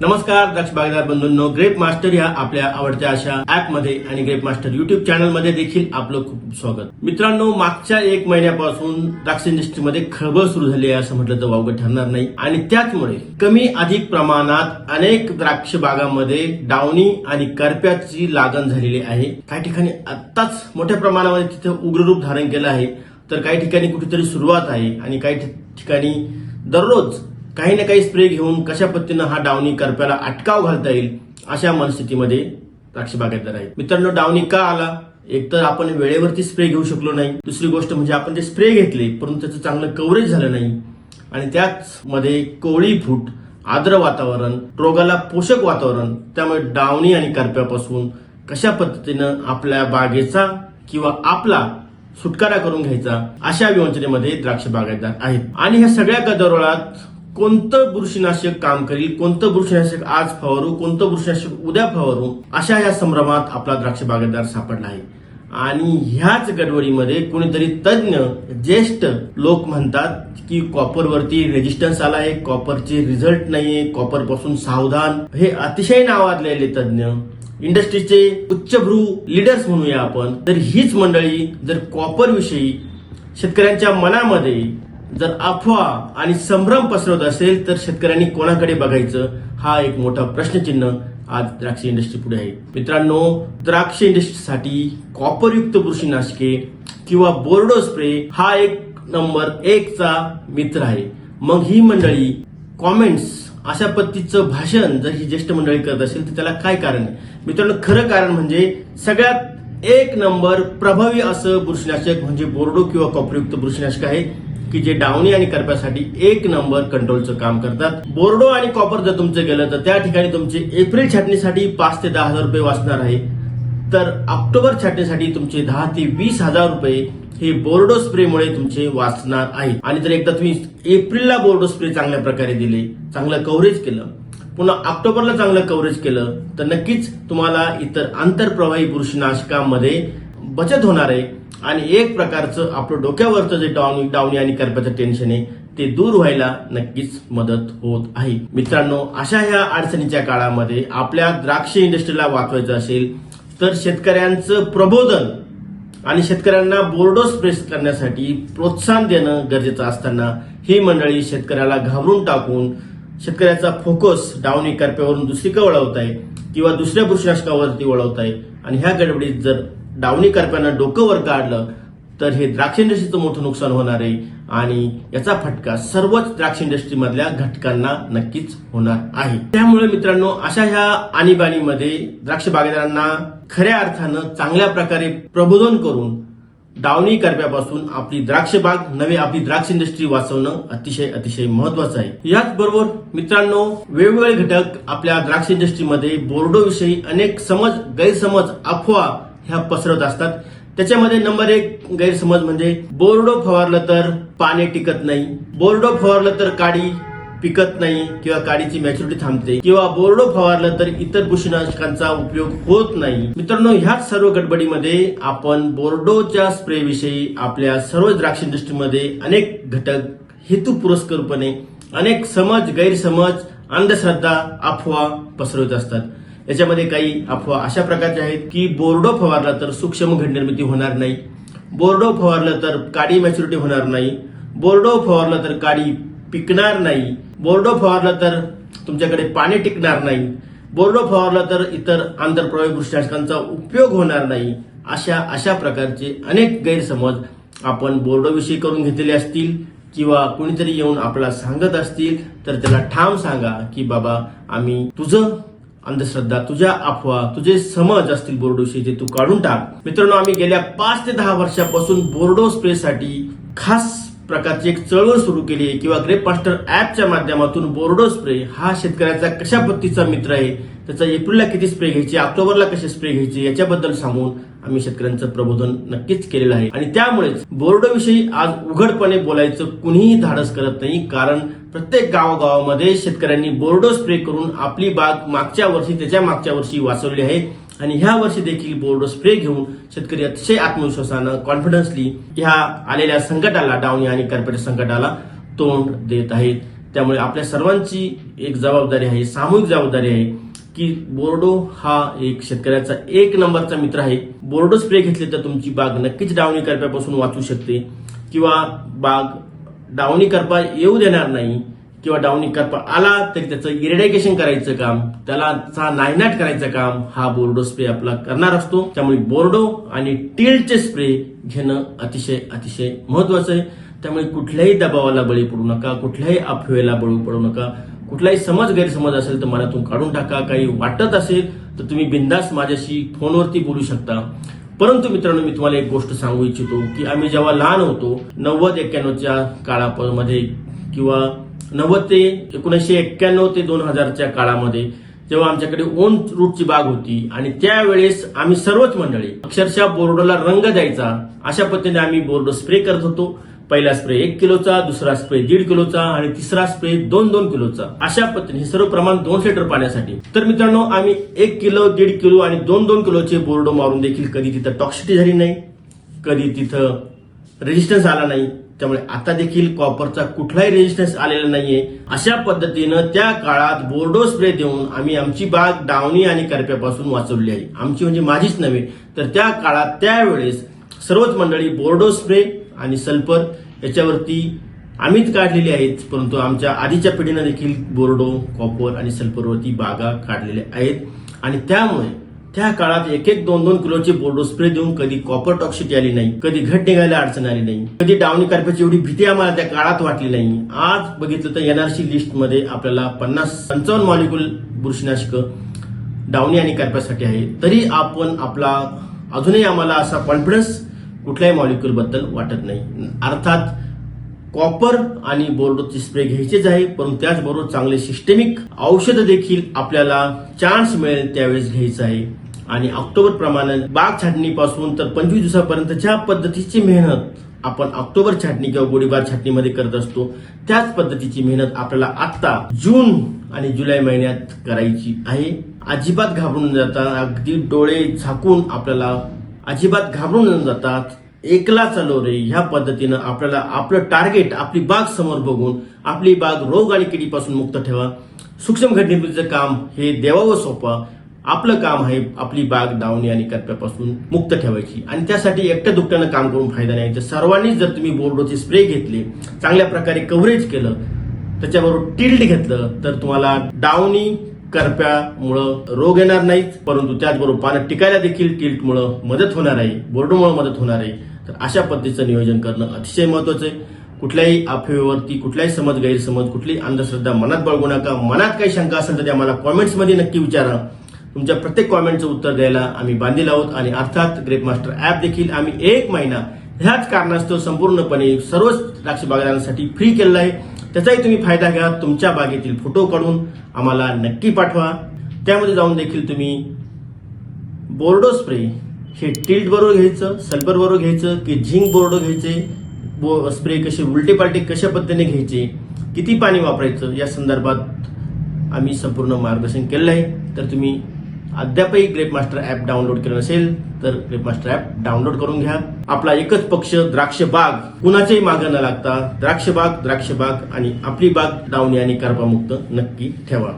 नमस्कार दक्ष बागदार बंधूंनो. Grep master या आपल्या आवडत्या अशा ऍपमध्ये आणि ग्रेप मास्टर युट्यूब चॅनलमध्ये देखील आपलं खूप स्वागत. मित्रांनो मागच्या एक महिन्यापासून द्राक्ष इंडस्ट्रीमध्ये खळबळ सुरू झाली आहे असं म्हटलं तर वावगं ठरणार नाही. आणि त्याचमुळे कमी अधिक प्रमाणात अनेक द्राक्ष बागांमध्ये डावणी आणि करप्याची लागण झालेली आहे. काही ठिकाणी आत्ताच मोठ्या प्रमाणामध्ये तिथे उग्ररूप धारण केलं आहे. तर काही ठिकाणी कुठेतरी सुरुवात आहे आणि काही ठिकाणी दररोज काही ना काही स्प्रे घेऊन कशा पद्धतीनं हा डावणी करप्याला अटकाव घालता येईल अशा मनस्थितीमध्ये द्राक्ष बागायतदार आहेत. मित्रांनो डावणी का आला? एक तर आपण वेळेवरती स्प्रे घेऊ शकलो नाही. दुसरी गोष्ट म्हणजे आपण ते स्प्रे घेतले परंतु त्याचं चांगलं कव्हरेज झालं नाही. आणि त्याच मध्ये फूट आर्द्र वातावरण रोगाला पोषक वातावरण त्यामुळे डावणी आणि करप्यापासून कशा पद्धतीनं आपल्या बागेचा किंवा आपला सुटकारा करून घ्यायचा अशा विवंचनेमध्ये द्राक्ष बागायतदार आहेत. आणि ह्या सगळ्या गदारोळात कोणतं बुरशीनाशक काम करील कोणतं बुरशीनाशक आज फवारू कोणतं बुरशीनाशक उद्या फवारू अशा या संभ्रमात आपला द्राक्ष बागायतदार सापडला आहे. आणि ह्याच गडबडीमध्ये कोणीतरी तज्ज्ञ ज्येष्ठ लोक म्हणतात की कॉपरवरती रेजिस्टन्स आला आहे कॉपरचे रिझल्ट नाहीये कॉपरपासून सावधान. हे अतिशय नावाजलेले तज्ज्ञ इंडस्ट्रीचे उच्चभ्रू लीडर्स म्हणूया आपण. तर हीच मंडळी जर कॉपर विषयी शेतकऱ्यांच्या मनामध्ये जर अफवा आणि संभ्रम पसरवत असेल तर शेतकऱ्यांनी कोणाकडे बघायचं? हा एक मोठा प्रश्नचिन्ह आज द्राक्ष इंडस्ट्री पुढे आहे. मित्रांनो द्राक्ष इंडस्ट्रीसाठी कॉपरयुक्त बुरशीनाशके किंवा बोर्डो स्प्रे हा एक नंबर एकचा मित्र आहे. मग ही मंडळी कॉमेंट्स अशा पद्धतीचं भाषण जर ही ज्येष्ठ मंडळी करत असेल तर त्याला काय कारण आहे? मित्रांनो खरं कारण म्हणजे सगळ्यात एक नंबर प्रभावी असं बुरशीनाशक म्हणजे बोर्डो किंवा कॉपरयुक्त बुरशीनाशक आहे. की जे डावणी आणि करप्यासाठी एक नंबर कंट्रोलचं काम करतात. बोर्डो आणि कॉपर जर तुमचं गेलं तर त्या ठिकाणी तुमचे एप्रिल छाटणीसाठी पाच ते दहा हजार रुपये वाचणार आहे. तर ऑक्टोबर छाटणीसाठी तुमचे दहा ते वीस हजार रुपये हे बोर्डो स्प्रेमुळे तुमचे वाचणार आहे आणि जर एकदा तुम्ही एप्रिलला बोर्डो स्प्रे चांगल्या प्रकारे दिले चांगलं कव्हरेज केलं पुन्हा ऑक्टोबरला चांगलं कव्हरेज केलं तर नक्कीच तुम्हाला इतर आंतरप्रवाही बुरशीनाशकामध्ये बचत होणार आहे. आणि एक प्रकारचं आपलं डोक्यावरचं जे डाऊन डावणी आणि कर्पाचं टेन्शन आहे ते दूर व्हायला नक्कीच मदत होत आहे. मित्रांनो अशा ह्या अडचणीच्या काळामध्ये आपल्या द्राक्ष इंडस्ट्रीला वाचवायचं असेल तर शेतकऱ्यांचं प्रबोधन आणि शेतकऱ्यांना बोर्डो स्प्रेस करण्यासाठी प्रोत्साहन देणं गरजेचं असताना ही मंडळी शेतकऱ्याला घाबरून टाकून शेतकऱ्याचा फोकस डावणी करप्यावरून दुसरीकडे वळवत आहे किंवा दुसऱ्या बुरशीनाशकावरती वळवत आहे आणि ह्या गडबडीत जर डावणी करप्यानं डोकं वर काढलं तर हे द्राक्ष इंडस्ट्रीचं मोठं नुकसान होणार आहे आणि याचा फटका सर्वच द्राक्ष इंडस्ट्रीमधल्या घटकांना नक्कीच होणार आहे. त्यामुळे मित्रांनो अशा ह्या आणीबाणीमध्ये द्राक्ष बागायतदारांना खऱ्या अर्थानं चांगल्या प्रकारे प्रबोधन करून डावणी करप्यापासून आपली द्राक्ष बाग नवे आपली द्राक्ष इंडस्ट्री वाचवणं अतिशय अतिशय महत्वाचं आहे. याचबरोबर मित्रांनो वेगवेगळे घटक आपल्या द्राक्ष इंडस्ट्रीमध्ये बोर्डो विषयी अनेक समज गैरसमज अफवा ह्या पसरत असतात. त्याच्यामध्ये नंबर एक गैरसमज म्हणजे बोर्डो फवारलं तर पाणी टिकत नाही. बोर्डो फवारलं तर काडी पिकत नाही किंवा काडीची मॅच्युरिटी थांबते किंवा बोर्डो फवारलं तर इतर बुरशीनाशकांचा उपयोग होत नाही. मित्रांनो ह्याच सर्व गडबडीमध्ये आपण बोर्डोच्या स्प्रे विषयी आपल्या सर्व द्राक्ष इंडस्ट्रीमध्ये अनेक घटक हेतू पुरस्करपणे अनेक समज गैरसमज अंधश्रद्धा अफवा पसरवत असतात. याच्यामध्ये काही अफवा अशा प्रकारच्या आहेत की बोर्डो फवारला तर सूक्ष्म घटनिर्मिती होणार नाही. बोर्डो फवारलं तर काडी मॅच्युरिटी होणार नाही. बोर्डो फवारलं तर काडी पिकणार नाही. बोर्डो फवारलं तर तुमच्याकडे पाणी टिकणार नाही. बोर्डो फवारलं तर इतर आंतरप्रवाही बुरशीनाशकांचा उपयोग होणार नाही. अशा अशा प्रकारचे अनेक गैरसमज आपण बोर्डोविषयी करून घेतलेले असतील किंवा कुणीतरी येऊन आपला सांगत असतील तर त्याला ठाम सांगा की बाबा आम्ही तुझं अंधश्रद्धा तुझ्या अफवा तुझे समज असतील बोर्डोशी जे तू काढून टाक. मित्रांनो आम्ही गेल्या पाच ते दहा वर्षापासून बोर्डो स्प्रेसाठी खास प्रकारची एक चळवळ सुरू केली आहे किंवा ग्रेप मास्टर ऍपच्या माध्यमातून बोर्डो स्प्रे हा शेतकऱ्याचा कशा पद्धतीचा मित्र आहे त्याचा एप्रिलला किती स्प्रे घ्यायची ऑक्टोबरला कसे स्प्रे घ्यायचे याच्याबद्दल सांगून आम्ही शेतकऱ्यांचं प्रबोधन नक्कीच केलेलं आहे. आणि त्यामुळेच बोर्डो विषयी आज उघडपणे बोलायचं कुणीही धाडस करत नाही कारण प्रत्येक गावागावामध्ये शेतकऱ्यांनी बोर्डो स्प्रे करून आपली बाग मागच्या वर्षी त्याच्या मागच्या वर्षी वाचवली आहे. आणि ह्या वर्षी देखील बोर्डो स्प्रे घेऊन शेतकरी अतिशय आत्मविश्वासानं कॉन्फिडन्सली ह्या आलेल्या संकटाला डावणी आणि करपेट संकटाला तोंड देत आहेत. त्यामुळे आपल्या सर्वांची एक जबाबदारी आहे सामूहिक जबाबदारी आहे की बोर्डो हा एक शेतकऱ्याचा एक नंबरचा मित्र आहे. बोर्डो स्प्रे घेतले तर तुमची बाग नक्कीच डावणी करप्यापासून वाचू शकते किंवा बाग डावणी करपा येऊ देणार नाही. किंवा डाउनिंग करपा आला तरी त्याचं इरिडिकेशन करायचं काम त्याला चा नायनाट करायचं काम हा बोर्डो स्प्रे आपला करणार असतो. त्यामुळे बोर्डो आणि टिल्टचे स्प्रे घेणं अतिशय अतिशय महत्वाचं आहे. त्यामुळे कुठल्याही दबावाला बळी पडू नका कुठल्याही अफवेला बळी पडू नका. कुठलाही समज गैरसमज असेल तर मनातून काढून टाका. काही वाटत असेल तर तुम्ही बिंदास माझ्याशी फोनवरती बोलू शकता. परंतु मित्रांनो मी तुम्हाला एक गोष्ट सांगू इच्छितो की आम्ही जेव्हा लहान होतो नव्वद एक्क्याण्णवच्या काळामध्ये किंवा नव्वद ते एकोणीसशे एक्क्याण्णव ते दोन हजारच्या काळामध्ये जेव्हा आमच्याकडे ओन रूटची बाग होती आणि त्यावेळेस आम्ही सर्वच मंडळी अक्षरशः बोर्डोला रंग द्यायचा. अशा पद्धतीने आम्ही बोर्ड स्प्रे करत होतो. पहिला स्प्रे एक किलोचा दुसरा स्प्रे दीड किलोचा आणि तिसरा स्प्रे दोन दोन किलोचा. अशा पद्धतीने हे सर्व प्रमाण दोन लिटर पाण्यासाठी. तर मित्रांनो आम्ही एक किलो दीड किलो आणि दोन दोन किलोचे बोर्डो मारून देखील कधी तिथं टॉक्सिटी झाली नाही. कधी तिथं रेजिस्टन्स आला नाही. त्यामुळे आता देखील कॉपरचा कुठलाही रेजिस्टन्स आलेला नाहीये. अशा पद्धतीनं त्या काळात बोर्डो स्प्रे देऊन आम्ही आमची बाग डावणी आणि करप्यापासून वाचवली आहे. आमची म्हणजे माझीच नव्हे तर त्या काळात त्यावेळेस सर्वच मंडळी बोर्डो स्प्रे आणि सल्फर याच्यावरती आम्हीच काढलेली आहेत. परंतु आमच्या आधीच्या पिढीनं देखील बोर्डो कॉपर आणि सल्फरवरती बागा काढलेल्या आहेत. आणि त्यामुळे त्या काळात एक एक दोन दोन किलोचे बोर्डो स्प्रे देऊन कधी कॉपर टॉक्सिटी आली नाही कधी घट निघायला अडचण आली नाही कधी डावणी करप्याची एवढी भीती आम्हाला त्या काळात वाटली नाही. आज बघितलं तर एनआरसी लिस्टमध्ये आपल्याला पन्नास पंचावन्न मॉलिक्युल बुरशीनाशक डावणी आणि करप्यासाठी आहे. तरी आपण आपला अजूनही आम्हाला असा कॉन्फिडन्स कुठल्याही मॉलिक्युलबद्दल वाटत नाही. अर्थात कॉपर आणि बोर्डोचे स्प्रे घ्यायचेच आहे परंतु त्याचबरोबर चांगले सिस्टेमिक औषध देखील आपल्याला चान्स मिळेल त्यावेळेस घ्यायचं आहे. आणि ऑक्टोबर प्रमाणे बाग छाटणीपासून तर पंचवीस दिवसापर्यंत ज्या पद्धतीची मेहनत आपण ऑक्टोबर छाटणी किंवा गोळीबार छाटणीमध्ये करत असतो. त्याच पद्धतीची मेहनत आपल्याला आता जून आणि जुलै महिन्यात करायची आहे. अजिबात घाबरून न जाता अगदी डोळे झाकून आपल्याला अजिबात घाबरून जातात एकला चालो रे ह्या पद्धतीनं आपल्याला आपलं टार्गेट आपली बाग समोर बघून आपली बाग रोग आणि किडीपासून मुक्त ठेवा. सूक्ष्म घटनेचं काम हे देवावं सोपा. आपलं काम आहे आपली बाग दावणी आणि करप्यापासून मुक्त ठेवायची. आणि त्यासाठी एकट्या दुकट्यानं काम करून फायदा नाही. तर सर्वांनीच जर तुम्ही बोर्डोचे स्प्रे घेतले चांगल्या प्रकारे कव्हरेज केलं त्याच्याबरोबर टिल्ड घेतलं तर तुम्हाला डावणी करप्यामुळं रोग येणार नाहीत परंतु त्याचबरोबर पाण्यात टिकायला देखील टिल्टमुळं मदत होणार आहे बोर्डमुळं मदत होणार आहे. तर अशा पद्धतीचं नियोजन करणं अतिशय महत्वाचं आहे. कुठल्याही अफवेवरती कुठलाही समज गैरसमज कुठलीही अंधश्रद्धा मनात बाळगू नका. मनात काही शंका असेल तर त्या आम्हाला कॉमेंट्समध्ये नक्की विचारा. तुमच्या प्रत्येक कॉमेंटचं उत्तर द्यायला आम्ही बांधील आहोत आणि अर्थात ग्रेप मास्टर ऍप देखील आम्ही एक महिना ह्याच कारणास्तव संपूर्णपणे सर्वच द्राक्ष बागायतांसाठी फ्री केलेला आहे. त्याचाही तुम्ही फायदा घ्या. तुमच्या बागेतील फोटो काढून आम्हाला नक्की पाठवा. त्यामध्ये जाऊन देखील तुम्ही बोर्डो स्प्रे हे टिल्ट बरोबर घ्यायचं सल्फर बरोबर घ्यायचं की झिंक बोर्डो घ्यायचे बो स्प्रे कसे उलटे पालटे कशा पद्धतीने घ्यायचे किती पाणी वापरायचं या संदर्भात आम्ही संपूर्ण मार्गदर्शन केलेलं आहे. तर तुम्ही अद्यापही ग्रेप मास्टर ऍप डाउनलोड केलं नसेल तर ग्रेप मास्टर ऍप डाउनलोड करून घ्या. आपला एकच पक्ष द्राक्ष बाग. कुणाच्याही मागे न लागता द्राक्ष बाग द्राक्ष बाग आणि आपली बाग डावणी आणि करपामुक्त नक्की ठेवा.